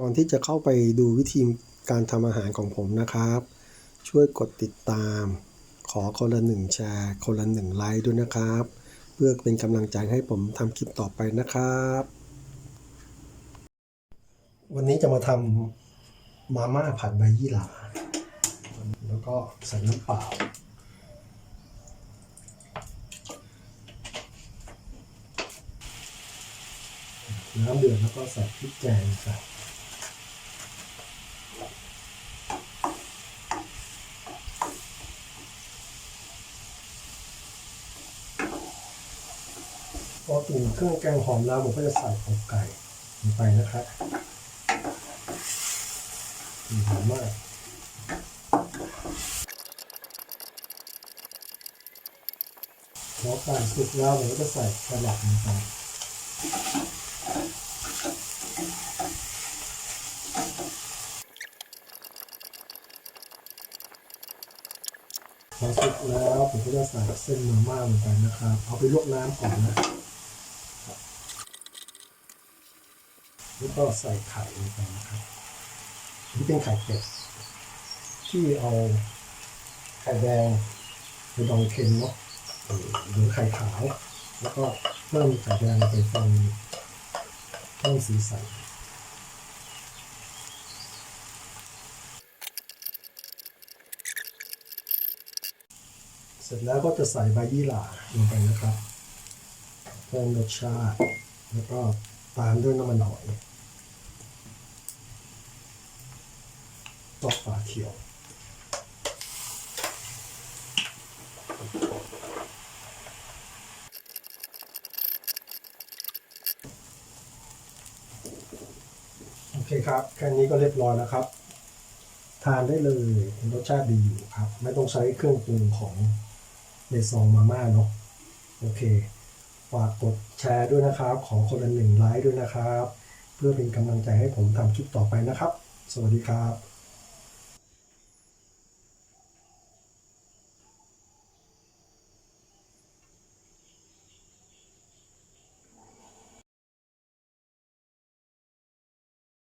ก่อนที่จะเข้าไปดูวิธีการทำอาหารของผมนะครับ ช่วยกดติดตาม ขอคนละหนึ่งแชร์ คนละหนึ่งไลค์ด้วยนะครับ เพื่อเป็นกำลังใจให้ผมทำคลิปต่อไปนะครับ วันนี้จะมาทำมาม่าผัดใบยี่หร่าแล้วก็ใส่น้ำเปล่าน้ำเดือดแล้วก็ใส่พริกแกงใส่ พอกลิ่นเครื่องแกงหอมแล้วผมก็จะใส่อกไก่ลงไปนะครับหอมมากพอไก่สุกแล้วผมก็จะใส่แครอทลงไปพอสุกแล้วผมก็จะใส่เส้นมาม่าลงไปนะครับ เอาไปลวกน้ำก่อนนะ แล้วก็ใส่ไข่ลงไปนะครับนี่เป็นไข่เป็ดที่เอาไข่แดงไปดองเค็มเนาะหรือไข่ขาว แล้วก็เพิ่มไข่แดงไปฟองเพิ่มสีสันเสร็จแล้วก็จะใส่ใบยี่หร่าลงไปนะครับ เพิ่มรสชาติ แล้วก็ตามด้วยน้ำมันหอย ตอกฝาเขียวโอเคครับ แค่นี้ก็เรียบร้อยแล้วครับ ทานได้เลยรสชาติดีอยู่ครับ ไม่ต้องใช้เครื่องปรุงของในซองมาม่าเนาะโอเคฝากกดแชร์ด้วยนะครับ ขอคนละหนึ่งไลค์ด้วยนะครับ เพื่อเป็นกำลังใจให้ผมทำคลิปต่อไปนะครับ สวัสดีครับ